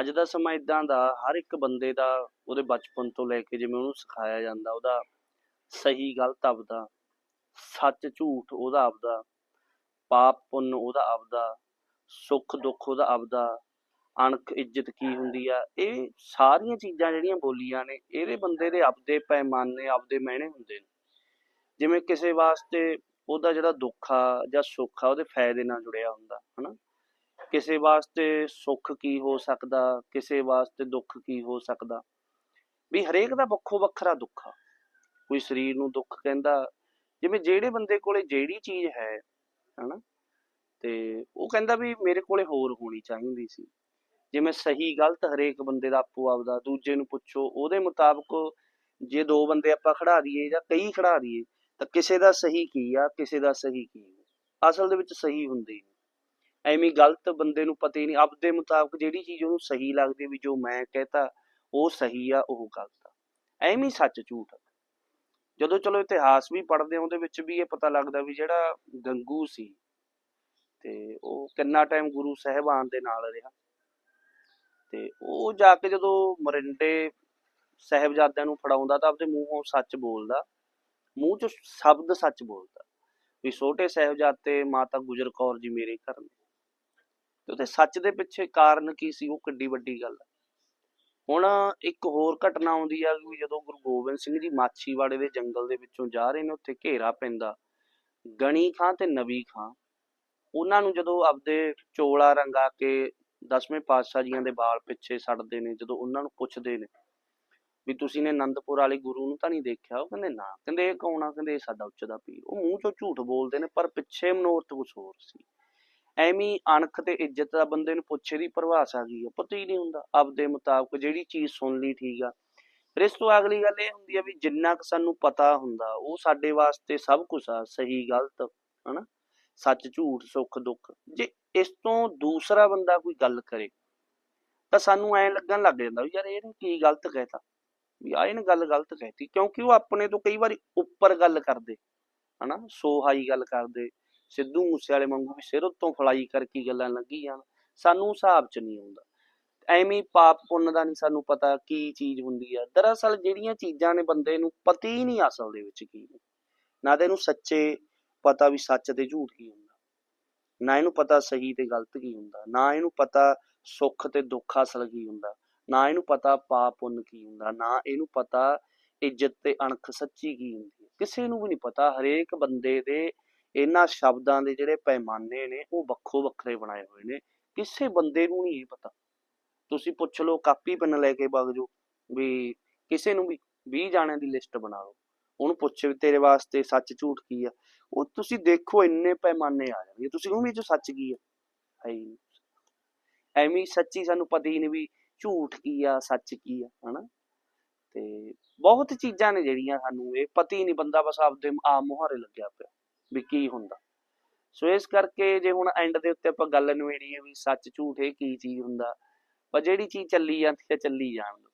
ਅੱਜ ਦਾ ਸਮਾਂ ਇਦਾਂ ਦਾ, ਹਰ ਇੱਕ ਬੰਦੇ ਦਾ ਉਹਦੇ ਬਚਪਨ ਤੋਂ ਲੈ ਕੇ ਜਿਵੇਂ ਉਹਨੂੰ ਸਿਖਾਇਆ ਜਾਂਦਾ, ਉਹਦਾ ਸਹੀ ਗਲਤ ਆਪਦਾ ਸੱਚ ਝੂਠ ਉਹਦਾ ਆਪਦਾ, ਪਾਪ ਪੁੰਨ ਉਹਦਾ ਆਪਦਾ, ਸੁੱਖ ਦੁੱਖ ਉਹਦਾ ਆਪਦਾ, ਅਣਖ ਇੱਜ਼ਤ ਕੀ ਹੁੰਦੀ ਆ, ਇਹ ਸਾਰੀਆਂ ਚੀਜ਼ਾਂ ਜਿਹੜੀਆਂ ਬੋਲੀਆਂ ਨੇ, ਇਹਦੇ ਬੰਦੇ ਦੇ ਆਪਦੇ ਪੈਮਾਨੇ, ਆਪਦੇ ਮਹਿਣੇ ਹੁੰਦੇ ਨੇ। ਜਿਵੇਂ ਕਿਸੇ ਵਾਸਤੇ ਉਹਦਾ ਜਿਹੜਾ ਦੁੱਖ ਆ ਜਾਂ ਸੁੱਖ ਆ, ਉਹਦੇ ਫਾਇਦੇ ਨਾਲ ਜੁੜਿਆ ਹੁੰਦਾ, ਹਨਾ? ਕਿਸੇ ਵਾਸਤੇ ਸੁੱਖ ਕੀ ਹੋ ਸਕਦਾ, ਕਿਸੇ ਵਾਸਤੇ ਦੁੱਖ ਕੀ ਹੋ ਸਕਦਾ? ਵੀ ਹਰੇਕ ਦਾ ਵੱਖੋ ਵੱਖਰਾ ਦੁੱਖ ਆ। ਕੋਈ ਸਰੀਰ ਨੂੰ ਦੁੱਖ ਕਹਿੰਦਾ, ਜਿਵੇਂ ਜਿਹੜੇ ਬੰਦੇ ਕੋਲੇ ਜਿਹੜੀ ਚੀਜ਼ ਹੈ, ਹਨਾ, ਤੇ ਉਹ ਕਹਿੰਦਾ ਵੀ ਮੇਰੇ ਕੋਲੇ ਹੋਰ ਹੋਣੀ ਚਾਹੀਦੀ ਸੀ। ਜਿਵੇਂ ਸਹੀ ਗਲਤ ਹਰੇਕ ਬੰਦੇ ਦਾ ਆਪੋ ਆਪਦਾ, ਦੂਜੇ ਨੂੰ ਪੁੱਛੋ, ਉਹਦੇ ਮੁਤਾਬਕ ਜੇ ਦੋ ਬੰਦੇ ਆਪਾਂ ਖੜਾ ਦਈਏ ਜਾਂ ਕਈ ਖੜਾ ਦਈਏ, ਤਾਂ ਕਿਸੇ ਦਾ ਸਹੀ ਕੀ ਆ, ਕਿਸੇ ਦਾ ਸਹੀ ਕੀ ਅਸਲ ਦੇ ਵਿੱਚ ਸਹੀ ਹੁੰਦੇ ਨਹੀਂ। ਐਵੇਂ ਗਲਤ ਬੰਦੇ ਨੂੰ ਪਤਾ ਹੀ ਨਹੀਂ, ਆਪਦੇ ਮੁਤਾਬਕ ਜਿਹੜੀ ਚੀਜ਼ ਉਹਨੂੰ ਸਹੀ ਲੱਗਦੀ ਵੀ ਜੋ ਮੈਂ ਕਹਤਾ, ਉਹ ਸਹੀ ਆ, ਉਹ ਗਲਤ ਆ। ਐਵੇਂ ਸੱਚ ਝੂਠ ਜਦੋਂ ਚਲੋ ਇਤਿਹਾਸ ਵੀ ਪੜ੍ਹਦੇ ਆ, ਉਹਦੇ ਵਿੱਚ ਵੀ ਇਹ ਪਤਾ ਲੱਗਦਾ ਵੀ ਜਿਹੜਾ ਗੰਗੂ ਸੀ ਤੇ ਉਹ ਕਿੰਨਾ ਟਾਈਮ ਗੁਰੂ ਸਾਹਿਬਾਨ ਦੇ ਨਾਲ ਰਿਹਾ। ਤੇ ਉਹ ਜਾ ਕੇ ਜਦੋਂ ਮਰਿੰਡੇ ਸਾਹਿਬਜ਼ਾਦਿਆਂ ਨੂੰ ਫੜਾਉਂਦਾ ਤਾਂ ਆਪਦੇ ਮੂੰਹੋਂ ਸੱਚ ਬੋਲਦਾ। ਮੂੰਹ ਚ ਸ਼ਬਦ ਸੱਚ ਬੋਲਦਾ। ਵੀ ਛੋਟੇ ਸਾਹਿਬਜ਼ਾਦੇ ਮਾਤਾ ਗੁਜਰ ਕੌਰ ਜੀ ਮੇਰੇ ਘਰ ਨੇ। ਤੇ ਉਹਦੇ ਸੱਚ ਦੇ ਪਿੱਛੇ ਕਾਰਨ ਕੀ ਸੀ, ਉਹ ਕਿੱਡੀ ਵੱਡੀ ਗੱਲ ਹੈ। ਹੁਣ ਇੱਕ ਹੋਰ ਘਟਨਾ ਆਉਂਦੀ ਆ ਵੀ ਜਦੋਂ ਗੁਰੂ ਗੋਬਿੰਦ ਸਿੰਘ ਜੀ ਮਾਛੀਵਾੜੇ ਦੇ ਜੰਗਲ ਦੇ ਵਿੱਚੋਂ ਜਾ ਰਹੇ ਨੇ, ਉੱਥੇ ਘੇਰਾ ਪੈਂਦਾ, ਗਣੀ ਖਾਂ ਤੇ ਨਬੀ ਖਾਂ, ਉਹਨਾਂ ਨੂੰ ਜਦੋਂ ਆਪਦੇ ਚੋਲਾ ਰੰਗਾ ਕੇ ਦਸਵੇਂ ਪਾਤਸ਼ਾਹ ਜੀਆਂ ਦੇ ਬਾਲ ਪਿੱਛੇ ਛੱਡਦੇ ਨੇ, ਜਦੋਂ ਉਹਨਾਂ ਨੂੰ ਪੁੱਛਦੇ ਨੇ ਵੀ ਤੁਸੀਂ ਨੇ ਆਨੰਦਪੁਰ ਵਾਲੇ ਗੁਰੂ ਨੂੰ ਤਾਂ ਨਹੀਂ ਦੇਖਿਆ? ਉਹ ਕਹਿੰਦੇ, ਨਾ। ਕਹਿੰਦੇ, ਇਹ ਕੌਣ ਆ? ਕਹਿੰਦੇ, ਇਹ ਸਾਡਾ ਉੱਚ ਦਾ ਪੀਰ। ਉਹ ਮੂੰਹ ਚੋਂ ਝੂਠ ਬੋਲਦੇ ਨੇ, ਪਰ ਪਿੱਛੇ ਮਨੋਰਥ ਕੁਛ ਹੋਰ ਸੀ। ਐਵੇਂ ਅਣਖ ਤੇ ਇੱਜ਼ਤ ਦਾ ਬੰਦੇ ਨੂੰ ਪੁੱਛੇ ਦੀ ਪਰਿਭਾਸ਼ਾ ਕੀ ਆ, ਪਤਾ ਹੀ ਨਹੀਂ ਹੁੰਦਾ, ਆਪਦੇ ਮੁਤਾਬਕ ਜਿਹੜੀ ਚੀਜ਼ ਸੁਣ ਲਈ ਠੀਕ ਆ। ਫਿਰ ਇਸ ਤੋਂ ਅਗਲੀ ਗੱਲ ਇਹ ਹੁੰਦੀ ਆ ਵੀ ਜਿੰਨਾ ਕੁ ਸਾਨੂੰ ਪਤਾ ਹੁੰਦਾ, ਉਹ ਸਾਡੇ ਵਾਸਤੇ ਸਭ ਕੁਝ ਆ, ਸਹੀ, ਗਲਤ, ਹਨਾ? ਸੱਚ, ਝੂਠ, ਸੁੱਖ, ਦੁੱਖ। ਜੇ ਇਸ ਤੋਂ ਦੂਸਰਾ ਬੰਦਾ ਕੋਈ ਗੱਲ ਕਰੇ, ਤਾਂ ਸਾਨੂੰ ਐਂ ਲੱਗਣ ਲੱਗ ਜਾਂਦਾ ਵੀ ਯਾਰ ਇਹਨੇ ਕੀ ਗਲਤ ਕਹਿਤਾ? ਵੀ ਆ ਇਹਨੇ ਗੱਲ ਗਲਤ ਕਹਿਤੀ, ਕਿਉਂਕਿ ਉਹ ਆਪਣੇ ਤੋਂ ਕਈ ਵਾਰੀ ਉੱਪਰ ਗੱਲ ਕਰਦੇ, ਹਨਾ? ਸੋ ਹਾਈ ਗੱਲ ਕਰਦੇ ਸਿੱਧੂ ਮੂਸੇ ਵਾਲੇ ਵਾਂਗੂ ਵੀ ਸਿਰ ਉੱਤੋਂ ਫਲਾਈ ਕਰਕੇ ਗੱਲਾਂ ਲੱਗੀ ਜਾਣ ਸਾਨੂੰ ਹਿਸਾਬ ਚ ਨਹੀਂ ਆਉਂਦਾ। ਐਵੇਂ ਪਾਪ ਪੁੰਨ ਦਾ ਨਹੀਂ ਸਾਨੂੰ ਪਤਾ ਕੀ ਚੀਜ਼ ਹੁੰਦੀ ਆ। ਦਰਅਸਲ ਜਿਹੜੀਆਂ ਚੀਜ਼ਾਂ ਨੇ ਬੰਦੇ ਨੂੰ ਪਤਾ ਹੀ ਨਹੀਂ ਅਸਲ ਦੇ ਵਿੱਚ ਕੀ ਨਾ ਤਾਂ ਇਹਨੂੰ ਸੱਚੇ ਪਤਾ ਵੀ ਸੱਚ ਤੇ ਝੂਠ ਕੀ ਹੁੰਦਾ। ਨਾ ਇਹਨੂੰ ਪਤਾ ਸਹੀ ਤੇ ਗਲਤ ਕੀ ਹੁੰਦਾ। ਨਾ ਇਹਨੂੰ ਪਤਾ ਸੁੱਖ ਤੇ ਦੁੱਖ ਅਸਲ ਕੀ ਹੁੰਦਾ। ਨਾ ਇਹਨੂੰ ਪਤਾ ਪਾਪ ਪੁੰਨ ਕੀ ਹੁੰਦਾ। ਨਾ ਇਹਨੂੰ ਪਤਾ ਇੱਜ਼ਤ ਤੇ ਅਣਖ ਸੱਚੀ ਕੀ ਹੁੰਦੀ ਹੈ। ਕਿਸੇ ਨੂੰ ਵੀ ਨਹੀਂ ਪਤਾ। ਹਰੇਕ ਬੰਦੇ ਦੇ ਇਹਨਾਂ ਸ਼ਬਦਾਂ ਦੇ ਜਿਹੜੇ ਪੈਮਾਨੇ ਨੇ ਉਹ ਵੱਖੋ ਵੱਖਰੇ ਬਣਾਏ ਹੋਏ ਨੇ। ਕਿਸੇ ਬੰਦੇ ਨੂੰ ਨਹੀਂ ਇਹ ਪਤਾ। ਤੁਸੀਂ ਪੁੱਛ ਲਓ, ਕਾਪੀ ਪੈਨ ਲੈ ਕੇ ਵਗ ਜਾਓ, ਵੀ ਕਿਸੇ ਨੂੰ ਵੀ 20 ਜਾਣਿਆਂ ਦੀ ਲਿਸਟ ਬਣਾ ਲਓ। ਉਹਨੂੰ ਪੁੱਛ ਵੀ ਤੇਰੇ ਵਾਸਤੇ ਸੱਚ ਝੂਠ ਕੀ ਆ। ਉਹ ਤੁਸੀਂ ਦੇਖੋ ਇੰਨੇ ਪੈਮਾਨੇ ਆ ਜਾਣਗੇ। ਤੁਸੀਂ ਕਹੋਗੇ ਇਹ 'ਚ ਸੱਚ ਕੀ ਆ? ਹੈ ਐਵੇਂ ਸੱਚੀ ਸਾਨੂੰ ਪਤਾ ਹੀ ਨਹੀਂ ਵੀ ਝੂਠ ਕੀ ਆ, ਸੱਚ ਕੀ ਆ, ਹਨਾ? ਤੇ ਬਹੁਤ ਚੀਜ਼ਾਂ ਨੇ ਜਿਹੜੀਆਂ ਸਾਨੂੰ ਇਹ ਪਤਾ ਹੀ ਨਹੀਂ। ਬੰਦਾ ਬਸ ਆਪਦੇ ਆਮ ਮੁਹਾਰੇ ਲੱਗਿਆ ਪਿਆ। ਵੀ ਕੀ ਹੁੰਦਾ। ਸੋ ਇਸ ਕਰਕੇ ਜੇ ਹੁਣ ਐਂਡ ਦੇ ਉੱਤੇ ਆਪਾਂ ਗੱਲ ਨਵੇੜੀਏ ਵੀ ਸੱਚ, ਝੂਠ ਇਹ ਕੀ ਚੀਜ਼ ਹੁੰਦਾ, ਪਰ ਜਿਹੜੀ ਚੀਜ਼ ਚੱਲੀ ਜਾਂਦੀ ਹੈ, ਚੱਲੀ ਜਾਣ ਦਿਓ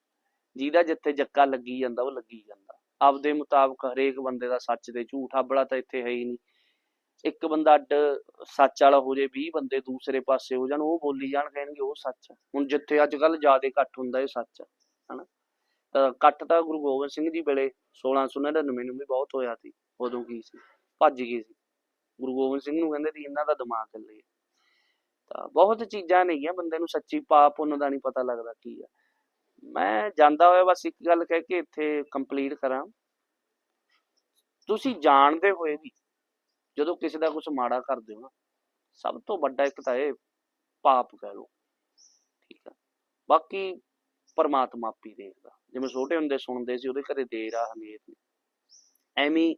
ਜਿਹਦਾ ਜਿੱਥੇ ਜੱਕਾ ਲੱਗੀ ਜਾਂਦਾ, ਉਹ ਲੱਗੀ ਜਾਂਦਾ। ਆਪਦੇ ਮੁਤਾਬਕ ਹਰੇਕ ਬੰਦੇ ਦਾ ਸੱਚ ਤੇ ਝੂਠ ਆਬੜਾ ਤਾਂ ਇੱਥੇ ਹੈ ਹੀ ਨਹੀਂ। ਇੱਕ ਬੰਦਾ ਅੱਡ ਸੱਚ ਵਾਲਾ ਹੋ ਜੇ 20 ਬੰਦੇ ਦੂਸਰੇ ਪਾਸੇ ਹੋ ਜਾਣ, ਉਹ ਬੋਲੀ ਜਾਣ, ਕਹਿਣਗੇ ਉਹ ਸੱਚ ਆ ਹੁਣ ਜਿੱਥੇ ਅੱਜ ਕੱਲ ਜ਼ਿਆਦਾ ਇਕੱਠ ਹੁੰਦਾ, ਇਹ ਸੱਚ ਆ ਹਨਾ? ਤਾਂ ਇਕੱਠ ਤਾਂ ਗੁਰੂ ਗੋਬਿੰਦ ਸਿੰਘ ਜੀ ਵੇਲੇ 1699 ਨੂੰ ਵੀ ਬਹੁਤ ਹੋਇਆ ਸੀ, ਉਦੋਂ ਕੀ ਸੀ? ਭੱਜ ਗਏ ਸੀ। ਗੁਰੂ ਗੋਬਿੰਦ ਸਿੰਘ ਨੂੰ ਕਹਿੰਦੇ ਸੀ, ਇਹਨਾਂ ਦਾ ਦਿਮਾਗ ਚੱਲੇ ਤਾਂ ਬਹੁਤ ਚੀਜ਼ਾਂ ਨੇਗੀਆਂ, ਬੰਦੇ ਨੂੰ ਸੱਚੀ ਪਾਪ ਉਹਨਾਂ ਦਾ ਨਹੀਂ ਪਤਾ ਲੱਗਦਾ ਕੀ ਆ। ਮੈਂ ਜਾਂਦਾ ਹੋਇਆ ਬਸ ਇੱਕ ਗੱਲ ਕਹਿ ਕੇ ਇੱਥੇ ਕੰਪਲੀਟ ਕਰਾਂ। ਤੁਸੀਂ ਜਾਣਦੇ ਹੋਏ ਵੀ ਜਦੋਂ ਕਿਸੇ ਦਾ ਕੁਝ ਮਾੜਾ ਕਰਦੇ ਹੋ ਨਾ, ਸਭ ਤੋਂ ਵੱਡਾ ਇੱਕ ਤਾਂ ਇਹ ਪਾਪ ਕਹਿ ਲਓ। ਠੀਕ ਆ। ਬਾਕੀ ਪਰਮਾਤਮਾ ਆਪੀ ਦੇਖਦਾ। ਜਿਵੇਂ ਛੋਟੇ ਹੁੰਦੇ ਸੁਣਦੇ ਸੀ, ਉਹਦੇ ਘਰੇ ਦੇਰ ਆ ਹਨੇਰ। ਨੇ ਐਵੇਂ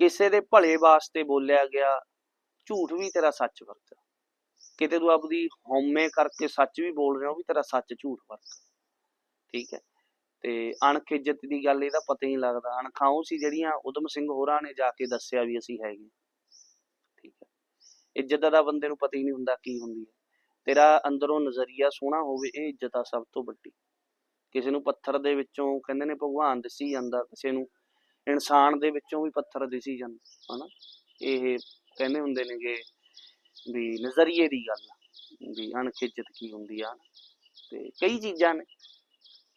ਕਿਸੇ ਦੇ ਭਲੇ ਵਾਸਤੇ ਬੋਲਿਆ ਗਿਆ, ਝੂਠ ਵੀ ਤੇਰਾ ਸੱਚ ਵਰਗਾ ਕਿਤੇ ਤੂੰ ਆਪਦੀ ਹਉਮੈ ਕਰਕੇ ਸੱਚ ਵੀ ਬੋਲ ਰਿਹਾ, ਉਹ ਵੀ ਤੇਰਾ ਸੱਚ ਝੂਠ ਵਰਗਾ ਠੀਕ ਹੈ? ਤੇ ਅਣਖ ਇੱਜ਼ਤ ਦੀ ਗੱਲ ਇਹਦਾ ਪਤਾ ਹੀ ਲੱਗਦਾ। ਅਣਖਾਂ ਉਹ ਸੀ ਜਿਹੜੀਆਂ ਉਦਮ ਸਿੰਘ ਹੋਰਾਂ ਨੇ ਜਾ ਕੇ ਦੱਸਿਆ ਵੀ ਅਸੀਂ ਹੈਗੇ। ਠੀਕ ਹੈ? ਇੱਜ਼ਤ ਦਾ ਬੰਦੇ ਨੂੰ ਪਤਾ ਹੀ ਨਹੀਂ ਹੁੰਦਾ ਕੀ ਹੁੰਦੀ ਹੈ। ਤੇਰਾ ਅੰਦਰੋਂ ਨਜ਼ਰੀਆ ਸੋਹਣਾ ਹੋਵੇ, ਇਹ ਇੱਜ਼ਤ ਆ ਸਭ ਤੋਂ ਵੱਡੀ। ਕਿਸੇ ਨੂੰ ਪੱਥਰ ਦੇ ਵਿੱਚੋਂ, ਕਹਿੰਦੇ ਨੇ ਭਗਵਾਨ ਦਿਸੀ ਜਾਂਦਾ, ਕਿਸੇ ਨੂੰ ਇਨਸਾਨ ਦੇ ਵਿੱਚੋਂ ਵੀ ਪੱਥਰ ਦਿਸੀ ਜਾਂਦਾ ਹਨਾ? ਇਹ ਕਹਿੰਦੇ ਹੁੰਦੇ ਨੇਗੇ ਵੀ ਨਜ਼ਰੀਏ ਦੀ ਗੱਲ ਵੀ ਅਣਖਿੱਚਤ ਕੀ ਹੁੰਦੀ ਆ ਤੇ ਕਈ ਚੀਜ਼ਾਂ ਨੇ।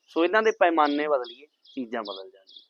ਸੋ ਇਹਨਾਂ ਦੇ ਪੈਮਾਨੇ ਬਦਲੀਏ, ਚੀਜ਼ਾਂ ਬਦਲ ਜਾਣਗੀਆਂ।